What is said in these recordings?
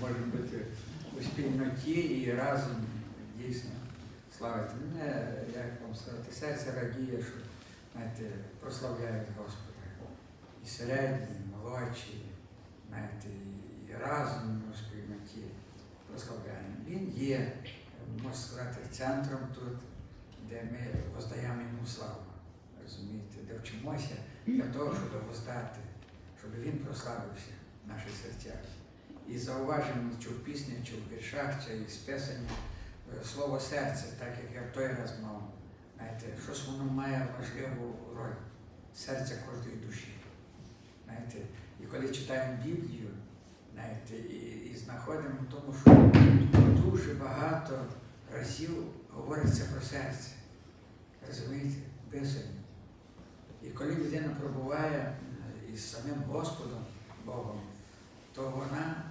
Можемо бути у спільноті і разом дійсно славити. Мене, як вам сказати, серце радіє, що знаєте, прославляють Господа. І середні, і молодші, знаєте, і разом у спільноті прославляємо. Він є, можна сказати, центром тут, де ми воздаємо йому славу. Розумієте, де вчимося для того, щоб воздати, щоб він прославився в наших серцях. І зауважимо, чи в пісні, чи в віршах, чи із писання е, слово серце, так як я в той раз мав. Знаєте, щось воно має важливу роль серця кожної душі. Знаєте, і коли читаємо Біблію, знаєте, і, і знаходимо в тому, що дуже багато разів говориться про серце. Розумієте, писання. І коли людина пробуває е, із самим Господом Богом, то вона,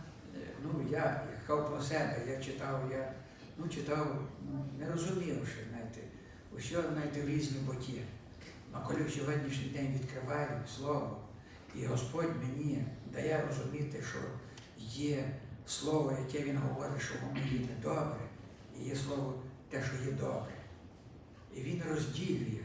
ну я я про себе, я читав, я ну, читав, ну, не розумівши, знаєте, усе знаєте, в різні боки. А коли в сьогоднішній день відкриваю Слово, і Господь мені дає розуміти, що є слово, яке Він говорить, що воно є недобре, і є слово те, що є добре. І він розділює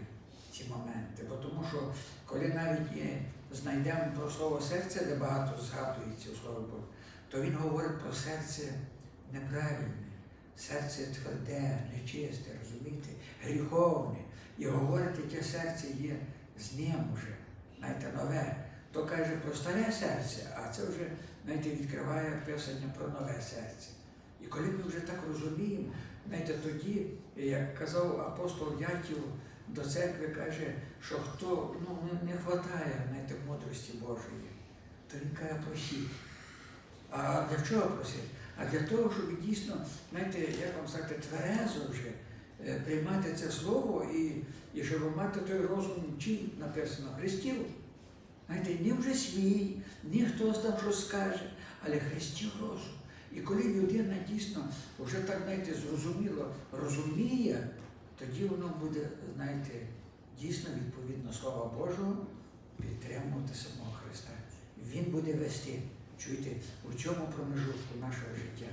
ці моменти, бо тому що коли навіть є, знайдемо про слово серце, де багато згадується у Слові Боже, то він говорить про серце неправильне, серце тверде, нечисте, розумієте, гріховне. І говорить, яке серце є з ним уже, знаєте, нове. То каже про старе серце, а це вже, знаєте, відкриває писання про нове серце. І коли ми вже так розуміємо, знаєте, тоді, як казав апостол Яків до церкви, каже, що хто ну, не, знаєте, мудрості Божої, то він каже просіть. А для чого просить? А для того, щоб дійсно, знаєте, як вам сказати, тверезо вже е, приймати це слово і, і щоб мати той розум, чий написано Христів. Знаєте, не вже свій, ні хтось там щось скаже, але Христів розум. І коли людина дійсно вже так, знаєте, зрозуміло розуміє, тоді воно буде, знаєте, дійсно відповідно Слова Божого підтримувати самого Христа. Він буде вести, чуєте, у цьому промежутку нашого життя.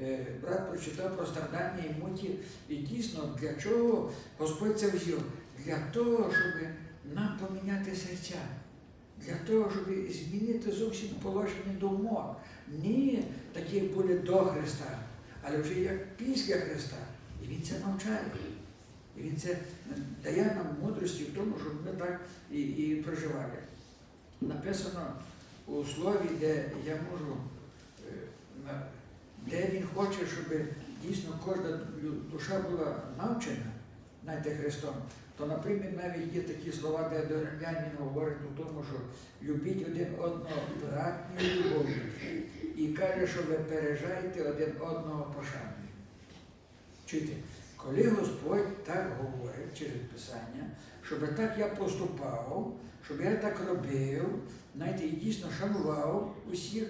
Е, Брат прочитав про страдання і муті, і дійсно для чого Господь це взяв? Для того, щоб нам поміняти серця, для того, щоб змінити зовсім положення думок. Не такі були до Христа, але вже як після Христа. І Він це навчає. І Він це дає нам мудрості в тому, щоб ми так і, і проживали. Написано у слові, де я можу, е, де він хоче, щоб дійсно кожна душа була навчена, знаєте, Христом, то, наприклад, навіть є такі слова, де до римлян говорить у тому, що любіть один одного братньою любов'ю. І каже, що ви пережаєте один одного пошаною. Чуєте, коли Господь так говорить через Писання, щоб так я поступав, щоб я так робив, знаєте, і дійсно шанував усіх,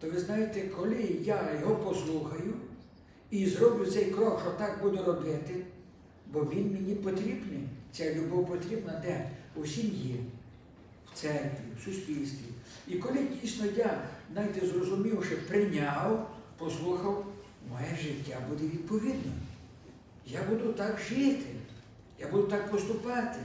то ви знаєте, коли я його послухаю і зроблю цей крок, що так буду робити, бо він мені потрібний. Ця любов потрібна де? У сім'ї, в церкві, в суспільстві. І коли дійсно я, знаєте, зрозумівши, прийняв, послухав, моє життя буде відповідно. Я буду так жити, я буду так поступати.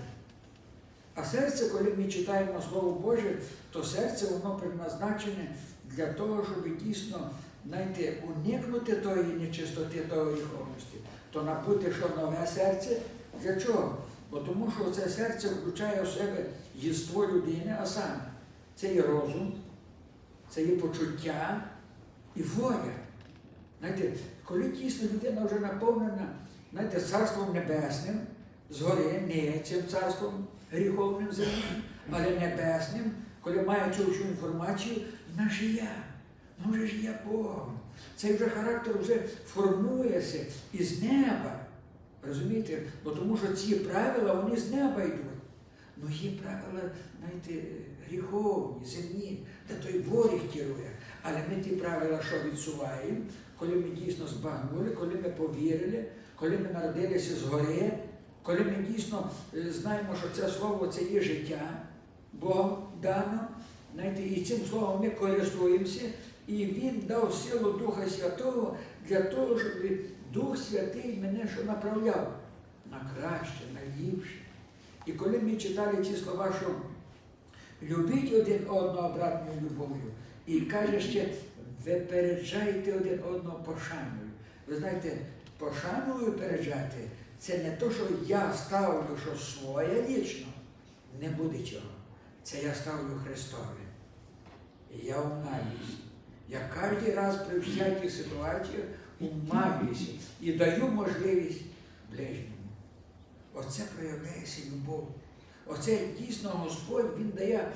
А серце, коли ми читаємо Слово Боже, то серце воно предназначене для того, щоб дійсно знаєте, уникнути тої нечистоти, тої гріховності, то набути що нове серце. Для чого? Бо тому що це серце включає в себе єство людини, а саме це є розум, це є почуття і воля. Знаєте, коли дійсно людина вже наповнена знаєте, царством небесним, згори, не цим царством гріховним земним, але небесним, коли має цю інформацію, вона жиє, вона вже жиє Богом. Цей вже характер вже формується із неба. Розумієте? Бо тому що ці правила, вони з неба йдуть. Ну є правила, знаєте, гріховні, земні, де той ворог керує. Але ми ті правила, що відсуваємо, коли ми дійсно збагнули, коли ми повірили, коли ми народилися згори, коли ми дійсно е, знаємо, що це слово це є життя, Богом дано, знаєте, і цим словом ми користуємося, І Він дав силу Духа Святого для того, щоб Дух Святий мене що направляв на краще, на ліпше. І коли ми читали ці слова, що любіть один одного братньою любов'ю, і каже ще, випереджайте один одного пошаною. Ви знаєте, пошаною переджати це не то, що я ставлю, що своє лічно, не буде чого. Це я ставлю Христове. І я умнаюсь. Я кожен раз при всяких ситуаціях умнаюся і даю можливість ближньому. Оце проявляється любов. Оце дійсно Господь Він дає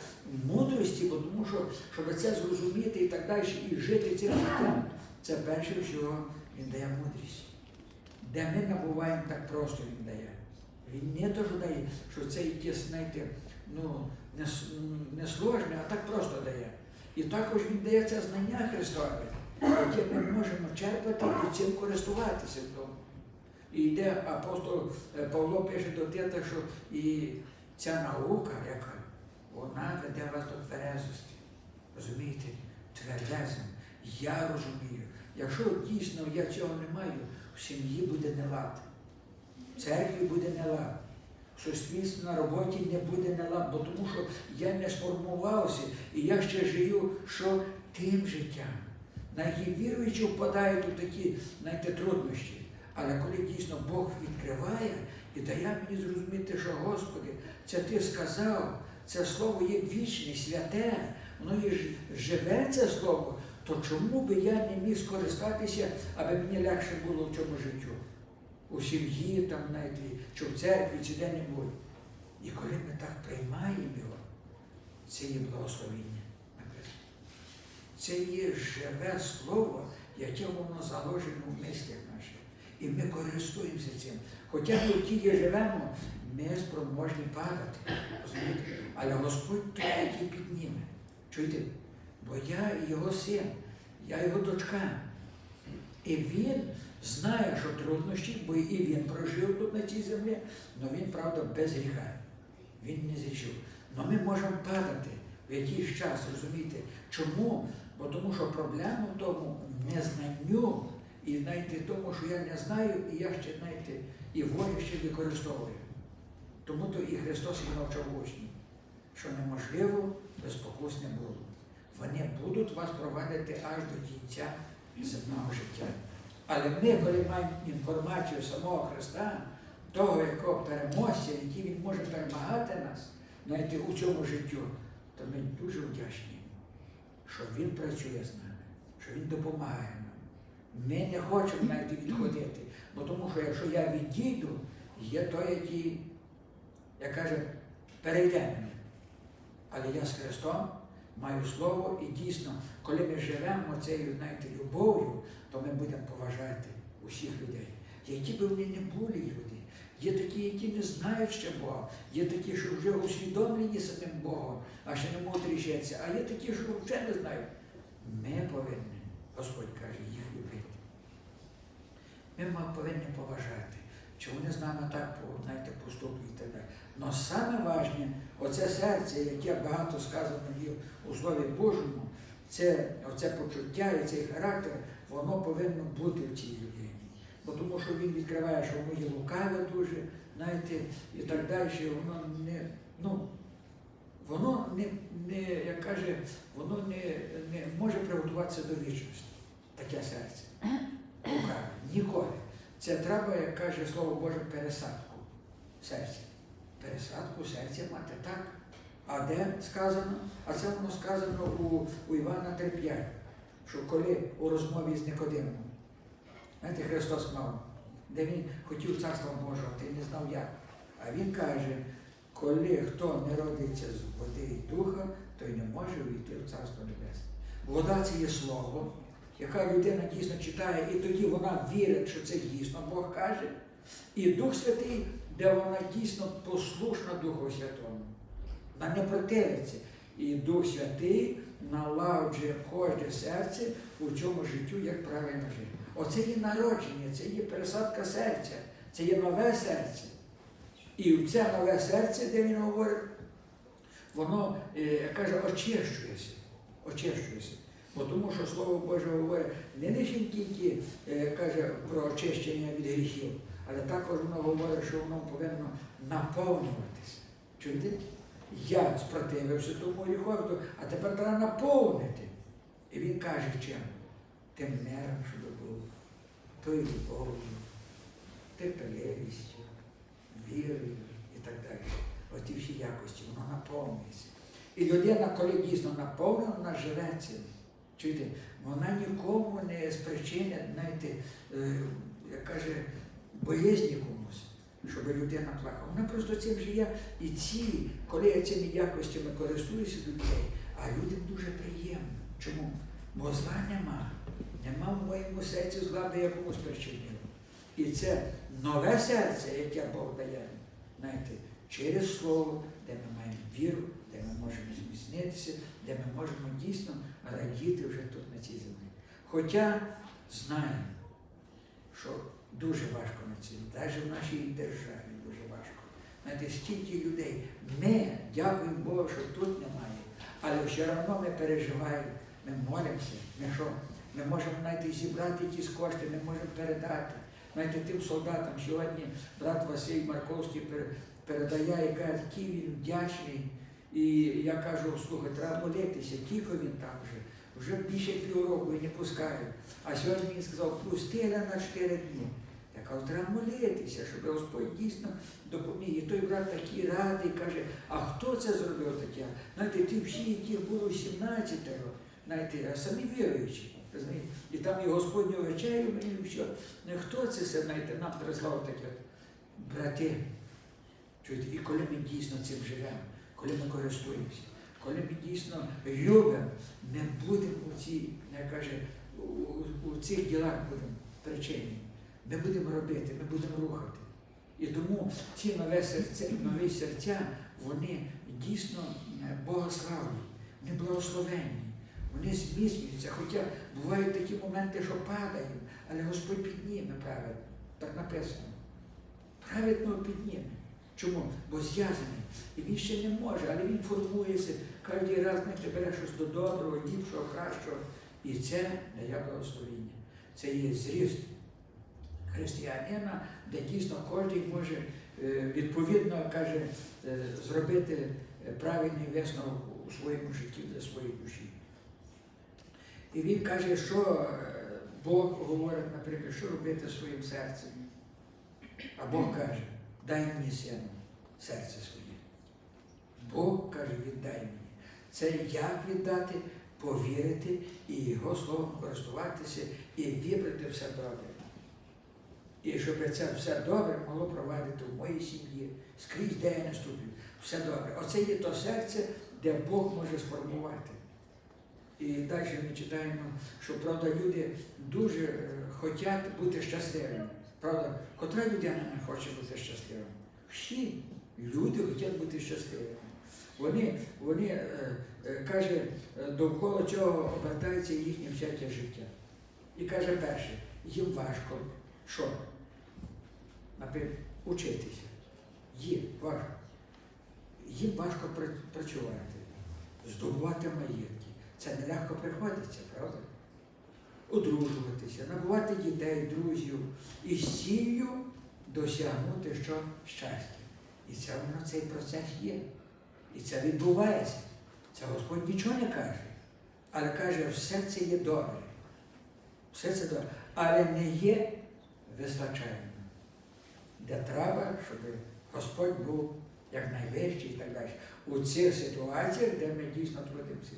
мудрості, бо тому що, щоб це зрозуміти і так далі, і жити цим життям, це перше всього Він дає мудрість. Де ми набуваємо так просто Він дає. Він не що дає, що це якесь, знаєте, ну, не, не сложне, а так просто дає. І також Він дає це знання Христове, яке ми можемо черпати і цим користуватися. І йде апостол е, Павло пише до Тита, що і ця наука, яка вона веде вас до тверезості. Розумієте? Тверезим. Я розумію. Якщо дійсно я цього не маю, в сім'ї буде нелад, в церкві буде нелад, в суспільстві на роботі не буде нелад, бо тому що я не сформувався і я ще живу що тим життям. Навіть і віруючі впадають у такі знаєте, труднощі. Але коли дійсно Бог відкриває і дає мені зрозуміти, що Господи, це Ти сказав, це слово є вічне, святе, воно є живе це слово, то чому би я не міг скористатися, аби мені легше було в цьому життю? У сім'ї, там, знаєте, чи в церкві, чи де-небудь. І коли ми так приймаємо його, це є благословіння. написано. Це є живе слово, яке воно заложено в мислях наших. І ми користуємося цим. Хоча ми в тілі живемо, ми спроможні падати. розумієте? Але Господь той, підніме. Чуєте? Бо я його син, я його дочка. І він знає, що труднощі, бо і він прожив тут на цій землі, але він, правда, без гріха. Він не зрішив. Але ми можемо падати в якийсь час, розумієте? Чому? Бо тому що проблема в тому незнанню, і знаєте, тому, що я не знаю, і я ще, знаєте, і волю ще використовую. Тому то і Христос і навчав учнів, що неможливо без спокус не було. Вони будуть вас провадити аж до кінця земного життя. Але ми, коли маємо інформацію самого Христа, того, якого переможця, який Він може перемагати нас, знаєте, у цьому життю, то ми дуже вдячні, що Він працює з нами, що Він допомагає нам. Ми не хочемо навіть відходити, бо тому що якщо я відійду, є той, який, як каже, перейде мене. Але я з Христом маю слово і дійсно, коли ми живемо цією, знаєте, любов'ю, то ми будемо поважати усіх людей, які би вони не були люди. Є такі, які не знають ще Бога, є такі, що вже усвідомлені самим Богом, а ще не можуть рішитися, а є такі, що взагалі не знають. Ми повинні, Господь каже, їх любити. Ми повинні поважати, чи вони з нами так знаєте, поступлять і так далі. Але саме важне, оце серце, яке багато сказано є у Слові Божому, це оце почуття і цей характер, воно повинно бути в цій людині. Бо тому що він відкриває, що воно є лукаве дуже, знаєте, і так далі, воно не, ну, воно не, не як каже, воно не, не може приготуватися до вічності. Таке серце. Лукаве. Ніколи. Це треба, як каже Слово Боже, пересадку серця. Пересадку серця мати так. А де сказано? А це воно сказано у, у Івана 3.5, що коли у розмові з Никодимом, знаєте, Христос мав, де він хотів царства Божого, ти не знав як. А він каже, коли хто не родиться з води і духа, той не може увійти в Царство Небесне. Вода це є слово, яка людина дійсно читає, і тоді вона вірить, що це дійсно Бог каже. І Дух Святий, де вона дійсно послушна Духу Святому. Вона не противиться. І Дух Святий налагоджує кожне серце у цьому життю, як правильно жити. Оце є народження, це є пересадка серця, це є нове серце. І в це нове серце, де він говорить, воно, е, каже, очищується. Очищується. Бо тому що Слово Боже говорить не лише тільки е, каже про очищення від гріхів, але також воно говорить, що воно повинно наповнюватися. Чуєте? Я спротивився тому гріхові, а тепер треба наповнити. І він каже, чим? Тим миром, щоб був, тою любов'ю, терпеливістю, вірою і так далі. Оті всі якості, воно наповнюється. І людина, коли дійсно наповнена, вона живе цим. Чуєте, вона нікому не спричинить, знаєте, е, як каже, болезні комусь, щоб людина плакала. Вона просто цим живе. І ці, коли я цими якостями користуюся людей, а людям дуже приємно. Чому? Бо зла нема. Нема в моєму серці зла, де я причинив. І це нове серце, яке Бог дає, знаєте, через слово, де ми маємо віру, де ми можемо зміцнитися, де ми можемо дійсно радіти вже тут на цій землі. Хоча знаємо, що дуже важко на цій, навіть в нашій державі дуже важко. Знаєте, стільки людей. Ми дякуємо Богу, що тут немає, але все одно ми переживаємо, ми молимося, ми що? Ми можемо навіть зібрати ті кошти, ми можемо передати. Знаєте, тим солдатам сьогодні брат Василь Марковський передає, каже, який він вдячний. І я кажу, слухай, треба молитися, тільки він там вже. Вже більше півроку і не пускають. А сьогодні він сказав, пустили на 4 дні. Я кажу, треба молитися, щоб Господь дійсно допоміг. І той брат такий радий, каже, а хто це зробив таке? Знаєте, ті всі, яких було 17, знаєте, а самі віруючі. І там і Господню вечерю мені все. Ну хто це все, знаєте, нам прислав таке? Брати. Чуєте, і коли ми дійсно цим живемо, коли ми користуємося, коли ми дійсно любимо, ми будемо у цій, як каже, у, у- цих ділах будемо причинні. Ми будемо робити, ми будемо рухати. І тому ці нові серця, нові серця, вони дійсно е, богославні, вони благословенні, вони зміцнюються. Хоча бувають такі моменти, що падаємо, але Господь підніме праведно. Так написано. Праведно підніме. Чому? Бо зв'язаний. І він ще не може, але він формується. Кожен раз не бере щось до доброго, ліпшого, кращого. І це дає благословіння. Це є зріст християнина, де дійсно кожен може е, відповідно каже, е, зробити е, правильний висновок у своєму житті для своєї душі. І він каже, що Бог говорить, наприклад, що робити своїм серцем. А Бог каже, дай мені сину, серце своє. Бог каже, віддай мені. Це як віддати, повірити і його словом користуватися і вибрати все добре. І щоб це все добре могло провадити в моїй сім'ї, скрізь, де я не ступлю. Все добре. Оце є то серце, де Бог може сформувати. І далі ми читаємо, що правда люди дуже е, хочуть бути щасливими. Правда, котра людина не хоче бути щасливим? Всі люди хочуть бути щасливими. Вони, вони е, е, каже, е, довкола чого обертається їхнє всяке життя. І каже перше, їм важко. Що? Наприклад, учитися. Їм важко. Їм важко працювати, здобувати маєтки. Це нелегко приходиться, правда? Одружуватися, набувати дітей, друзів і з ціллю досягнути що щастя. І це воно цей процес є. І це відбувається. Це Господь нічого не каже. Але каже, все це є добре. Все це добре. Але не є вистачально. Де треба, щоб Господь був як найвищий і так далі. У цих ситуаціях, де ми дійсно трудимося.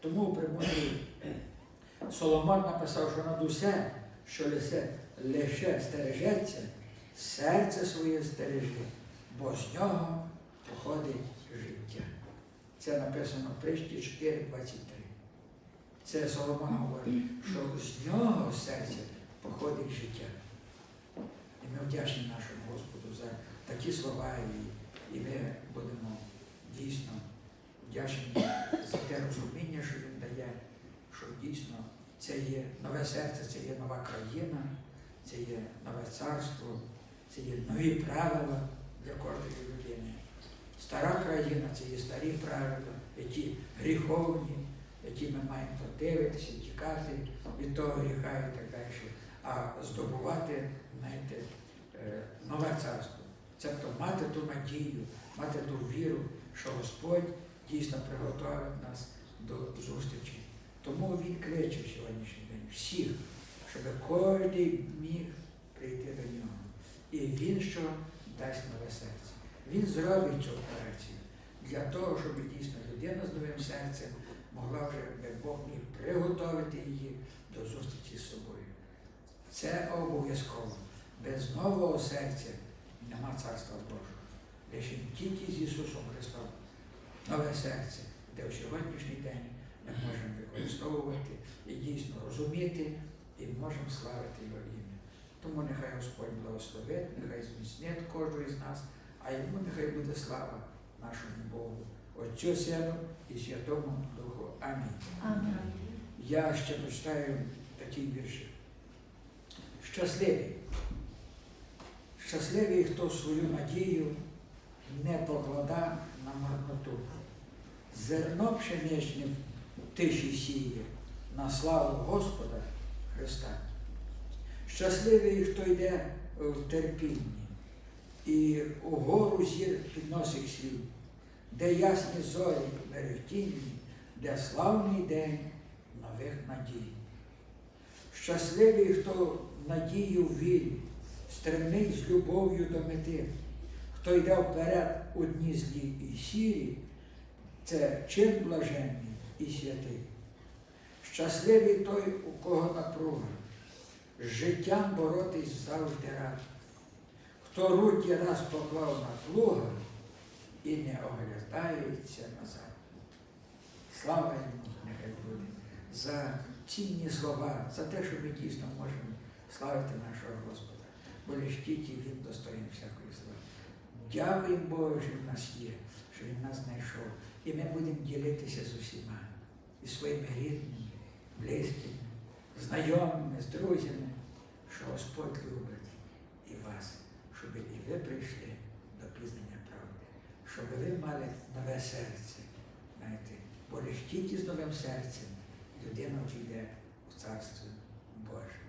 Тому премудрий Соломон написав, що над усе, що лише, лише стережеться, серце своє стереже, бо з нього походить життя. Це написано в пришті 4.23. Це Соломон говорить, що з нього серця походить життя. І ми вдячні нашому Господу за такі слова, і, і ми будемо дійсно вдячні за те розуміння, що він дає, що дійсно це є нове серце, це є нова країна, це є нове царство, це є нові правила для кожної людини. Стара країна це є старі правила, які гріховні, які ми маємо противитися, тікати від того гріха і так далі, а здобувати, знаєте, е, нове царство. Тобто мати ту надію, мати ту віру, що Господь дійсно приготовить нас до зустрічі. Тому Він кличе в сьогоднішній день всіх, щоб кожен міг прийти до нього. І він що дасть нове серце. Він зробить цю операцію для того, щоб дійсно людина з новим серцем могла вже, Бог міг приготовити її до зустрічі з собою. Це обов'язково. Без нового серця нема царства Божого. Лише тільки з Ісусом Христом нове серце, де в сьогоднішній день ми можемо використовувати і дійсно розуміти, і можемо славити Його ім'я. Тому нехай Господь благословить, нехай зміцнить кожного із нас, а йому нехай буде слава нашому Богу, Отцю Сину і Святому Духу. Амінь. Амінь. Я ще прочитаю такий віршик. Щасливий. Щасливий, хто свою надію не покладає на марноту. Зерно пшеничне тиші сіє на славу Господа Христа. Щасливий, хто йде в терпінні і угору зір підносить свій, де ясні зорі мерехтінні, де славний день нових надій. Щасливий, хто надію вірить, стремить з любов'ю до мети, хто йде вперед у дні злі і сірі, це чин блаженний і святий. Щасливий той, у кого напруга, з життям боротись завжди рад, хто руки раз поклав на плуга і не оглядається назад. Слава йому, нехай буде, за цінні слова, за те, що ми дійсно можемо славити нашого Господа, бо лиш тільки Він достоїн всякої слави. Дякуємо Богу, що в нас є, що Він нас знайшов. І ми будемо ділитися з усіма, і своїми рідними, близькими, знайомими, з друзями, що Господь любить і вас, щоб і ви прийшли до пізнання правди, щоб ви мали нове серце. Знаєте, бо лиш тільки з новим серцем людина війде в Царство Боже.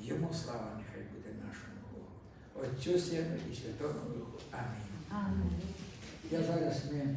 Йому слава нехай буде нашому Богу. Отцю Сину і Святому Духу. Амінь. Амінь. Я зараз ми